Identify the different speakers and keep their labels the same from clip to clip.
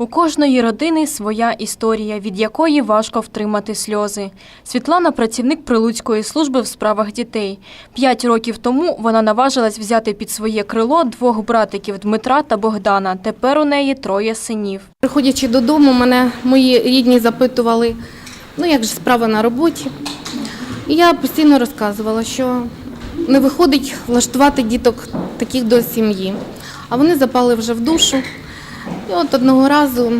Speaker 1: У кожної родини своя історія, від якої важко втримати сльози. Світлана працівник Прилуцької служби в справах дітей. П'ять років тому вона наважилась взяти під своє крило двох братиків Дмитра та Богдана. Тепер у неї троє синів.
Speaker 2: Приходячи додому, мене мої рідні запитували, ну як же справа на роботі. І я постійно розказувала, що не виходить влаштувати діток таких до сім'ї. А вони запали вже в душу. І от одного разу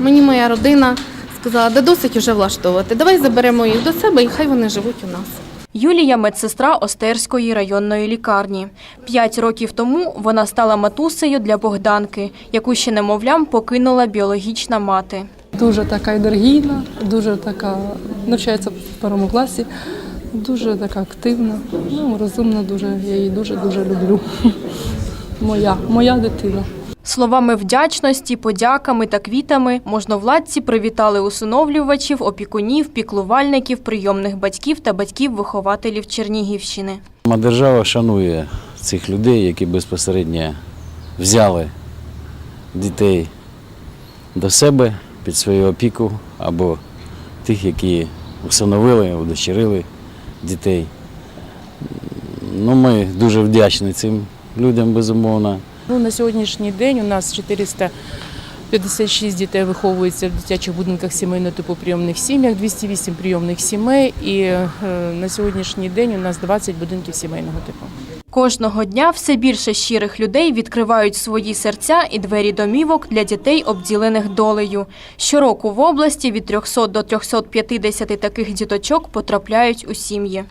Speaker 2: мені моя родина сказала, да досить вже влаштовувати. Давай заберемо їх до себе і хай вони живуть у нас.
Speaker 1: Юлія – медсестра Остерської районної лікарні. П'ять років тому вона стала матусею для Богданки, яку ще немовлям покинула біологічна мати.
Speaker 3: Дуже така енергійна, дуже така, навчається в першому класі, дуже така активна, ну, розумна дуже. Я її дуже-дуже люблю. Моя, моя дитина.
Speaker 1: Словами вдячності, подяками та квітами можновладці привітали усиновлювачів, опікунів, піклувальників, прийомних батьків та батьків-вихователів Чернігівщини.
Speaker 4: Держава шанує цих людей, які безпосередньо взяли дітей до себе під свою опіку, або тих, які усиновили, удочерили дітей. Ну, ми дуже вдячні цим людям, безумовно.
Speaker 5: Ну, на сьогоднішній день у нас 456 дітей виховується в дитячих будинках сімейного типу прийомних сім'ях, 208 прийомних сімей і е, на сьогоднішній день у нас 20 будинків сімейного типу.
Speaker 1: Кожного дня все більше щирих людей відкривають свої серця і двері домівок для дітей, обділених долею. Щороку в області від 300 до 350 таких діточок потрапляють у сім'ї.